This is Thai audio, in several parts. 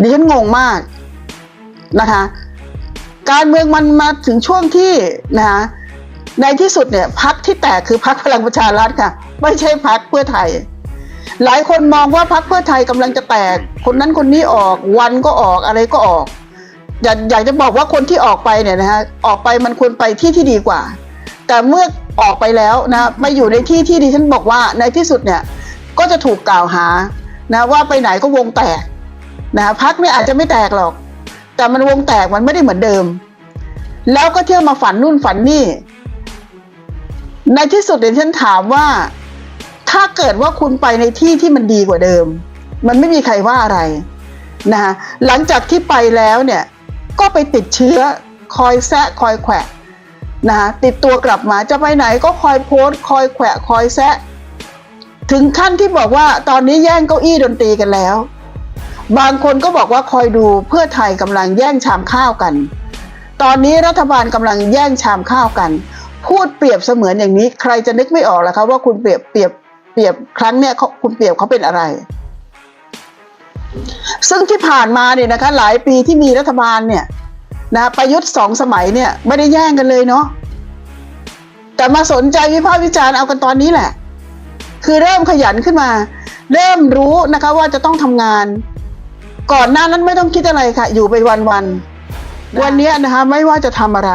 ดิฉันงงมากนะคะ การเมืองมันมาถึงช่วงที่นะคะในที่สุดเนี่ยพักที่แตกคือพักพลังประชารัฐค่ะ ไม่ใช่พักเพื่อไทย หลายคนมองว่าพักเพื่อไทยกำลังจะแตก คนนั้นคนนี้ออกวันก็ออกอะไรก็ออก อยากอยากจะบอกว่าคนที่ออกไปเนี่ยนะฮะออกไปมันควรไปที่ที่ดีกว่า แต่เมื่อออกไปแล้วนะมาอยู่ในที่ที่ดิฉันบอกว่าในที่สุดเนี่ยก็จะถูกกล่าวหานะว่าไปไหนก็วงแตก นะพักเนี่ยอาจจะไม่แตกหรอก แต่มันวงแตกมันไม่ได้เหมือนเดิม แล้วก็เที่ยวมาฝันนู่นฝันนี่ ในที่สุดเดี๋ยวฉันถามว่า ถ้าเกิดว่าคุณไปในที่ที่มันดีกว่าเดิม มันไม่มีใครว่าอะไรนะคะหลังจากที่ไปแล้วเนี่ย ก็ไปติดเชื้อคอยแซะคอยแขวะนะคะติดตัวกลับมาจะไปไหนก็คอยโพสคอยแขวะคอยแซะถึงขั้นที่บอกว่าตอนนี้แย่งเก้าอี้ดนตรีกันแล้ว บางคนก็บอกว่าคอยดูเพื่อไทยกำลังแย่งชามข้าวกัน ตอนนี้รัฐบาลกำลังแย่งชามข้าวกัน พูดเปรียบเสมือนอย่างนี้ ใครจะนึกไม่ออกล่ะคะว่าคุณเปรียบเปรียบเปรียบครั้งเนี่ยเขาคุณเปรียบเขาเป็นอะไร ซึ่งที่ผ่านมาเนี่ยนะคะ หลายปีที่มีรัฐบาลเนี่ยนะประยุทธ์สองสมัยเนี่ยไม่ได้แย่งกันเลยเนาะแต่มาสนใจวิพากษ์วิจารณ์เอากันตอนนี้แหละ คือเริ่มขยันขึ้นมา เริ่มรู้นะคะว่าจะต้องทำงาน ก่อนหน้านั้นไม่ต้องคิดอะไรค่ะ อยู่ไปวันๆวันเนี้ยนะคะ ไม่ว่าจะทำอะไร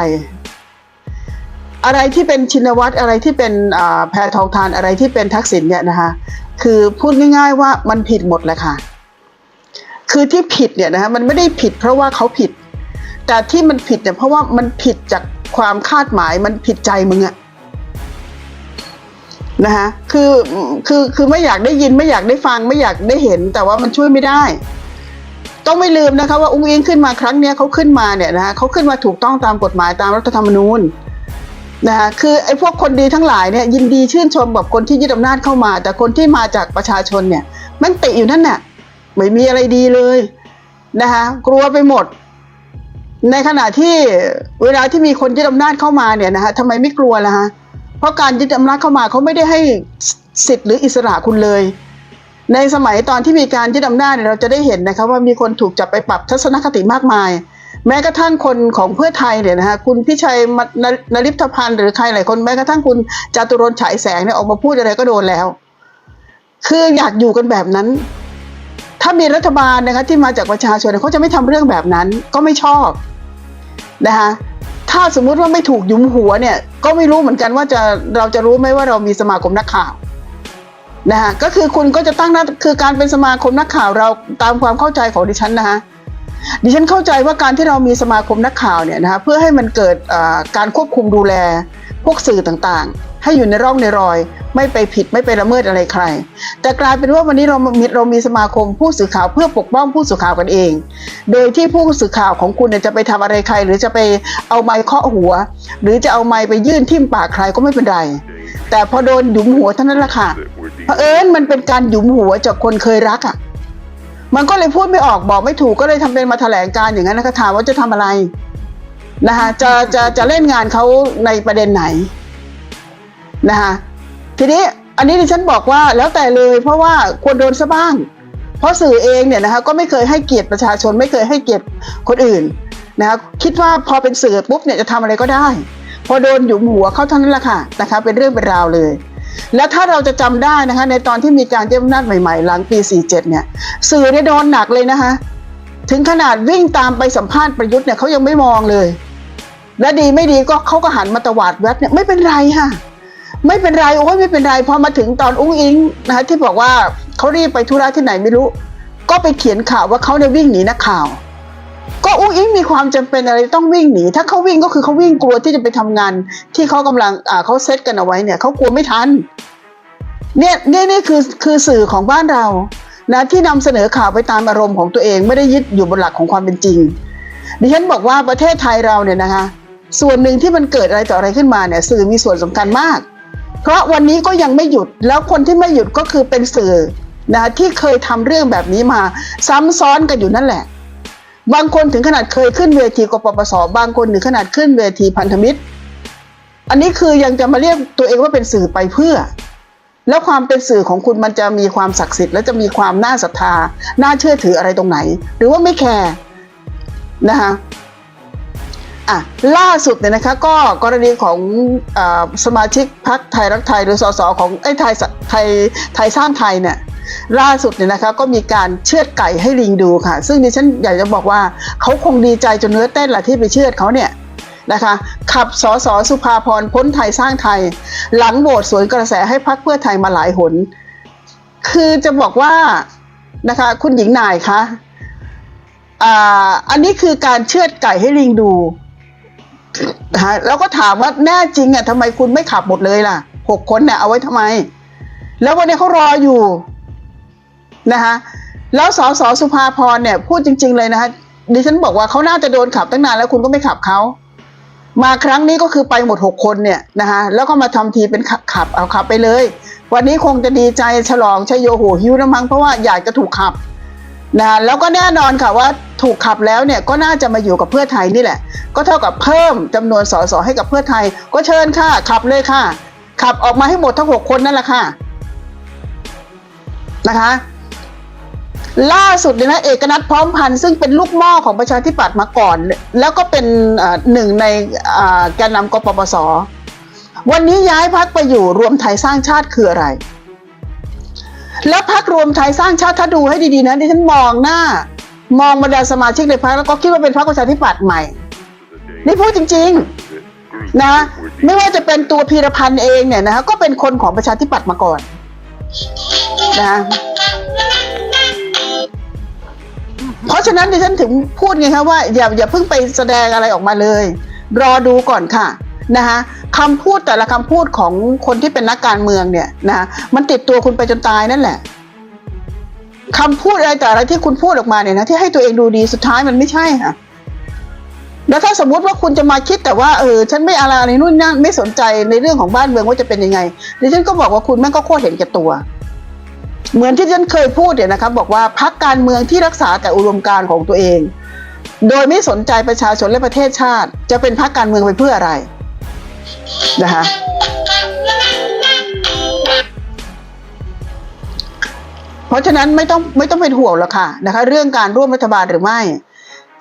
อะไรที่เป็นชินวัตรอะไรที่เป็นอ่าแพทองทานอะไรที่เป็นทักษิณเนี่ยนะคะ คือพูดง่ายๆว่ามันผิดหมดแหละค่ะ คือที่ผิดเนี่ยนะคะมันไม่ได้ผิดเพราะว่าเขาผิด แต่ที่มันผิดเนี่ยเพราะว่ามันผิดจากความคาดหมายมันผิดใจมึงอะนะคะคือคือคือไม่อยากได้ยินไม่อยากได้ฟังไม่อยากได้เห็น แต่ว่ามันช่วยไม่ได้ ต้องไม่ลืมนะคะว่าอุ้งอิงขึ้นมาครั้งเนี้ยเขาขึ้นมาเนี่ยนะคะเขาขึ้นมาถูกต้องตามกฎหมายตามรัฐธรรมนูญนะคะคือไอ้พวกคนดีทั้งหลายเนี่ยยินดีชื่นชมกับคนที่ยึดอำนาจเข้ามา แต่คนที่มาจากประชาชนเนี่ยมันติอยู่นั่นน่ะไม่มีอะไรดีเลยนะคะกลัวไปหมด ในขณะที่เวลาที่มีคนยึดอำนาจเข้ามาเนี่ยนะคะทำไมไม่กลัวล่ะฮะเพราะการยึดอำนาจเข้ามาเขาไม่ได้ให้สิทธิ์หรืออิสระคุณเลย ในสมัยตอนที่มีการยึดอำนาจเนี่ยเราจะได้เห็นนะคะว่ามีคนถูกจับไปปรับทัศนคติมากมาย แม้กระทั่งคนของเพื่อไทยเนี่ยนะคะคุณพิชัยมนริพพันธ์หรือใครหลายคนแม้กระทั่งคุณจตุรนฉายแสงเนี่ยออกมาพูดอะไรก็โดนแล้ว คืออยากอยู่กันแบบนั้น ถ้ามีรัฐบาลนะคะที่มาจากประชาชนเขาจะไม่ทำเรื่องแบบนั้นก็ไม่ชอบนะคะถ้าสมมุติว่าไม่ถูกยุมหัวเนี่ยก็ไม่รู้เหมือนกันว่าจะเราจะรู้ไหมว่าเรามีสมาคมนักข่าว นะคะก็คือคุณก็จะตั้งนัคือการเป็นสมาคมนักข่าวเราตามความเข้าใจของดิฉันนะคะดิฉันเข้าใจว่าการที่เรามีสมาคมนักข่าวเนี่ยนะคะเพื่อให้มันเกิดการควบคุมดูแลพวกสื่อต่างๆ ให้อยู่ในร่องในรอย ไม่ไปผิดไม่ไปละเมิดอะไรใคร แต่กลายเป็นว่าวันนี้เรามีเรามีสมาคมผู้สื่อข่าวเพื่อปกป้องผู้สื่อข่าวกันเอง โดยที่ผู้สื่อข่าวของคุณเนี่ยจะไปทำอะไรใคร หรือจะไปเอาไม้เคาะหัว หรือจะเอาไม้ไปยื่นทิ่มปากใครก็ไม่เป็นไร แต่พอโดนหยุมหัวเท่านั้นแหละค่ะเผอิญมันเป็นการหยุมหัวจากคนเคยรักอะ มันก็เลยพูดไม่ออกบอกไม่ถูกก็เลยทำเป็นมาแถลงการอย่างนั้นนะคะถามว่าจะทำอะไรนะคะจะจะจะเล่นงานเขาในประเด็นไหนนะคะทีนี้อันนี้ดิฉันบอกว่าแล้วแต่เลย เพราะว่าควรโดนซะบ้าง เพราะสื่อเองเนี่ยนะคะก็ไม่เคยให้เกียรติประชาชนไม่เคยให้เกียรติคนอื่นนะคะคิดว่าพอเป็นสื่อปุ๊บเนี่ยจะทำอะไรก็ได้ พอโดนหยุมหัวเข้าเท่านั้นแหละค่ะนะคะเป็นเรื่องเป็นราวเลย แล้วถ้าเราจะจำได้นะคะ ในตอนที่มีการยึดอำนาจใหม่ๆ หลังปี 47 เนี่ย สื่อเนี่ยโดนหนักเลยนะคะ ถึงขนาดวิ่งตามไปสัมภาษณ์ประยุทธ์เนี่ยเขายังไม่มองเลย และดีไม่ดีก็เขาก็หันมาตวาดแวบเนี่ยไม่เป็นไรค่ะ ไม่เป็นไรโอ้ยไม่เป็นไรพอมาถึงตอนอุ้งอิงนะคะที่บอกว่าเขารีบไปธุระที่ไหนไม่รู้ ก็ไปเขียนข่าวว่าเขาเนี่ยวิ่งหนีนักข่าว ก็อุ้งอิงมีความจำเป็นอะไรต้องวิ่งหนี ถ้าเขาวิ่งก็คือเขาวิ่งกลัวที่จะไปทำงาน ที่เขากำลังอ่าเขาเซตกันเอาไว้เนี่ยเขากลัวไม่ทัน เนี่ยเนี่ยนี่คือคือสื่อของบ้านเรานะที่นำเสนอข่าวไปตามอารมณ์ของตัวเองไม่ได้ยึดอยู่บนหลักของความเป็นจริง ดิฉันบอกว่าประเทศไทยเราเนี่ยนะคะ ส่วนหนึ่งที่มันเกิดอะไรต่ออะไรขึ้นมาเนี่ยสื่อมีส่วนสำคัญมาก เพราะวันนี้ก็ยังไม่หยุดแล้วคนที่ไม่หยุดก็คือเป็นสื่อนะที่เคยทำเรื่องแบบนี้มาซ้ำซ้อนกันอยู่นั่นแหละ บางคนถึงขนาดเคยขึ้นเวทีกปปส บางคนถึงขนาดขึ้นเวทีพันธมิตร อันนี้คือยังจะมาเรียกตัวเองว่าเป็นสื่อไปเพื่อ แล้วความเป็นสื่อของคุณมันจะมีความศักดิ์สิทธิ์และจะมีความน่าศรัทธา น่าเชื่อถืออะไรตรงไหน หรือว่าไม่แคร์นะคะอะล่าสุดเนี่ยนะคะก็กรณีของอสมาชิกพรรคไทยรักไทยหรือสสของไอ้ไทยไทยไทยสร้างไทยเนี่ย ล่าสุดเนี่ยนะคะก็มีการเชือดไก่ให้ลิงดูค่ะ ซึ่งดิฉันอยากจะบอกว่าเขาคงดีใจจนเนื้อเต้นแหละที่ไปเชือดเขาเนี่ยนะคะขับสสสุภาพรพ้นไทยสร้างไทย หลังโหวตสวนกระแสให้พรรคเพื่อไทยมาหลายหน คือจะบอกว่านะคะคุณหญิงนายคะอ่าอันนี้คือการเชือดไก่ให้ลิงดูนะแล้วก็ถามว่าแน่จริงอะทำไมคุณไม่ขับหมดเลยล่ะหกคนเนี่ยเอาไว้ทำไม แล้ววันนี้เขารออยู่ นะคะแล้วสสสุภาพรเนี่ยพูดจริง ๆ เลยนะคะดิฉันบอกว่าเขาน่าจะโดนขับตั้งนานแล้วคุณก็ไม่ขับเขามาครั้งนี้ก็คือไปหมดหกคนเนี่ยนะคะแล้วก็มาทำทีเป็นขับขับเอาขับไปเลย วันนี้คงจะดีใจฉลองชยโยโหหิวนะมั้งเพราะว่าอยากจะถูกขับนะแล้วก็แน่นอนค่ะว่าถูกขับแล้วเนี่ยก็น่าจะมาอยู่กับเพื่อไทยนี่แหละ ก็เท่ากับเพิ่มจำนวนสสให้กับเพื่อไทย ก็เชิญค่ะขับเลยค่ะ ขับออกมาให้หมดทั้งหกคนนั่นแหละค่ะนะคะ ล่าสุดเนี่ยนะเอกนัทพร้อมพันธ์ซึ่งเป็นลูกหม้อของประชาธิปัตย์มาก่อน แล้วก็เป็นหนึ่งในแกนนำกปปส วันนี้ย้ายพักไปอยู่รวมไทยสร้างชาติคืออะไร แล้วพักรวมไทยสร้างชาติถ้าดูให้ดีๆนะดิฉันมองหน้ามองบรรดาสมาชิกในพักแล้วก็คิดว่าเป็นพักประชาธิปัตย์ใหม่ นี่พูดจริงๆนะไม่ว่าจะเป็นตัวพีรพันธ์เองเนี่ยนะคะก็เป็นคนของประชาธิปัตย์มาก่อนนะ ราะฉะนั้นดิฉันถึงพูดไงคะว่าอย่าอย่าเพิ่งไปแสดงอะไรออกมาเลย รอดูก่อนค่ะนะคะคำพูดแต่ละคำพูดของคนที่เป็นนักการเมืองเนี่ยนะมันติดตัวคุณไปจนตายนั่นแหละคำพูดอะไรแต่อะไรที่คุณพูดออกมาเนี่ยนะที่ให้ตัวเองดูดีสุดท้ายมันไม่ใช่ค่ะแล้วถ้าสมมติว่าคุณจะมาคิดแต่ว่าเออฉันไม่อะไรในนู่นนั่นไม่สนใจในเรื่องของบ้านเมืองว่าจะเป็นยังไงดิฉันก็บอกว่าคุณแม่งก็โคตรเห็นแก่ตัว เหมือนที่ฉันเคยพูดเนี่ยนะครับบอกว่าพักการเมืองที่รักษาแต่อุดมการณ์ของตัวเอง โดยไม่สนใจประชาชนและประเทศชาติ จะเป็นพักการเมืองไปเพื่ออะไรนะคะเพราะฉะนั้นไม่ต้องไม่ต้องเป็นห่วงหรอกค่ะนะคะ เรื่องการร่วมรัฐบาลหรือไม่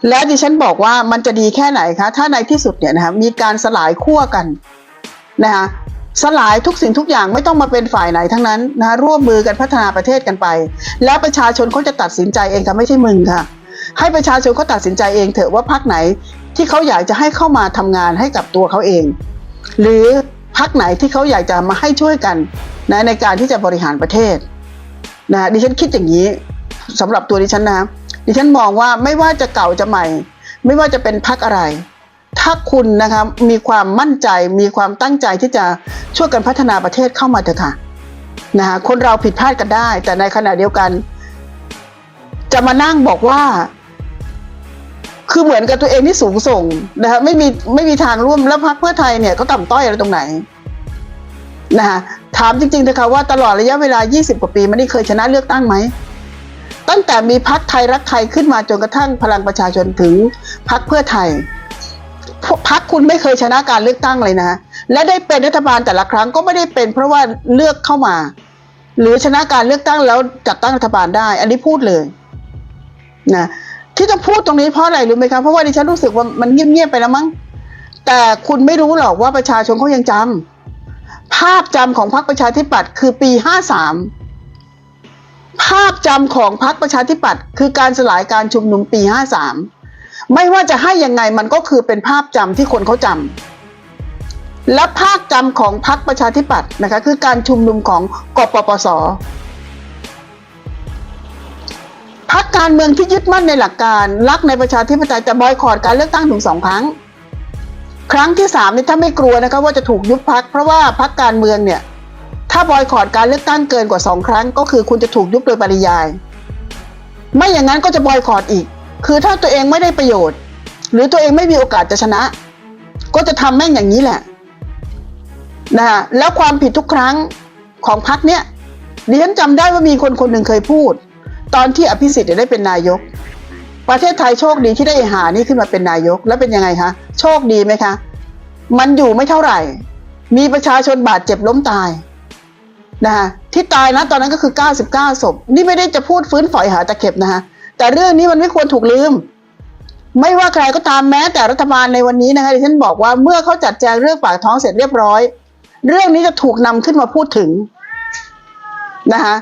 และดิฉันบอกว่ามันจะดีแค่ไหนคะถ้าในที่สุดเนี่ยนะคะมีการสลายขั้วกันนะคะ สลายทุกสิ่งทุกอย่างไม่ต้องมาเป็นฝ่ายไหนทั้งนั้นนะคะร่วมมือกันพัฒนาประเทศกันไป แล้วประชาชนเขาจะตัดสินใจเองค่ะไม่ใช่มึงค่ะ ให้ประชาชนเขาตัดสินใจเองเถอะว่าพรรคไหนที่เขาอยากจะให้เข้ามาทำงานให้กับตัวเขาเอง หรือพรรคไหนที่เขาอยากจะมาให้ช่วยกันนะในการที่จะบริหารประเทศนะดิฉันคิดอย่างนี้สำหรับตัวดิฉันนะดิฉันมองว่าไม่ว่าจะเก่าจะใหม่ ไม่ว่าจะเป็นพรรคอะไร ถ้าคุณนะคะมีความมั่นใจมีความตั้งใจที่จะช่วยกันพัฒนาประเทศเข้ามาเถอะค่ะนะคะคนเราผิดพลาดกันได้ แต่ในขณะเดียวกัน จะมานั่งบอกว่า คือเหมือนกับตัวเองที่สูงส่งนะคะไม่มีไม่มีทางร่วมแล้วพรรคเพื่อไทยเนี่ยเขาต่ำต้อยอะไรตรงไหนนะคะถามจริงๆเถอะค่ะว่าตลอดระยะเวลา 20 กว่าปีมันได้เคยชนะเลือกตั้งไหมตั้งแต่มีพรรคไทยรักไทยขึ้นมาจนกระทั่งพลังประชาชนถึงพรรคเพื่อไทย พรรคคุณไม่เคยชนะการเลือกตั้งเลยนะ และได้เป็นรัฐบาลแต่ละครั้งก็ไม่ได้เป็น เพราะว่าเลือกเข้ามา หรือชนะการเลือกตั้งแล้วจัดตั้งรัฐบาลได้ อันนี้พูดเลยนะที่ต้องพูดตรงนี้เพราะอะไรรู้ไหมครับเพราะว่าดิฉันรู้สึกว่ามันเงียบๆไปแล้วมั้งแต่คุณไม่รู้หรอกว่าประชาชนเขายังจำภาพจำของพรรคประชาธิปัตย์คือปีห้าสามภาพจำของพรรคประชาธิปัตย์คือการสลายการชุมนุมปี53 ไม่ว่าจะให้ยังไงมันก็คือเป็นภาพจำที่คนเขาจำและภาพจำของพรรคประชาธิปัตย์นะคะคือการชุมนุมของกปปสพรรคการเมืองที่ยึดมั่นในหลักการรักในประชาธิปไตยจะบอยคอรดการเลือกตั้งถึงสองครั้ง ครั้งที่สามนี่ถ้าไม่กลัวนะคะว่าจะถูกยุบพักเพราะว่าพักการเมืองเนี่ยถ้าบอยคอรดการเลือกตั้งเกินกว่าสองครั้ง ก็คือคุณจะถูกยุบโดยปริยาย ไม่อย่างนั้นก็จะบอยคอรดอีก คือถ้าตัวเองไม่ได้ประโยชน์ หรือตัวเองไม่มีโอกาสจะชนะ ก็จะทำแม่งอย่างนี้แหละนะฮะแล้วความผิดทุกครั้งของพักเนี้ยดิฉันจำได้ว่ามีคนคนหนึ่งเคยพูด ตอนที่อภิสิทธิ์ได้เป็นนายก ประเทศไทยโชคดีที่ได้หานี่ขึ้นมาเป็นนายก แล้วเป็นยังไงคะโชคดีไหมคะ มันอยู่ไม่เท่าไหร่ มีประชาชนบาดเจ็บล้มตายนะคะที่ตายนะตอนนั้นก็คือ 99ศพนี่ไม่ได้จะพูดฟื้นฝอยหาตะเข็บนะคะ แต่เรื่องนี้มันไม่ควรถูกลืม ไม่ว่าใครก็ตามแม้แต่รัฐบาลในวันนี้นะคะดิฉันบอกว่าเมื่อเขาจัดแจงเรื่องปากท้องเสร็จเรียบร้อย เรื่องนี้จะถูกนำขึ้นมาพูดถึงนะคะ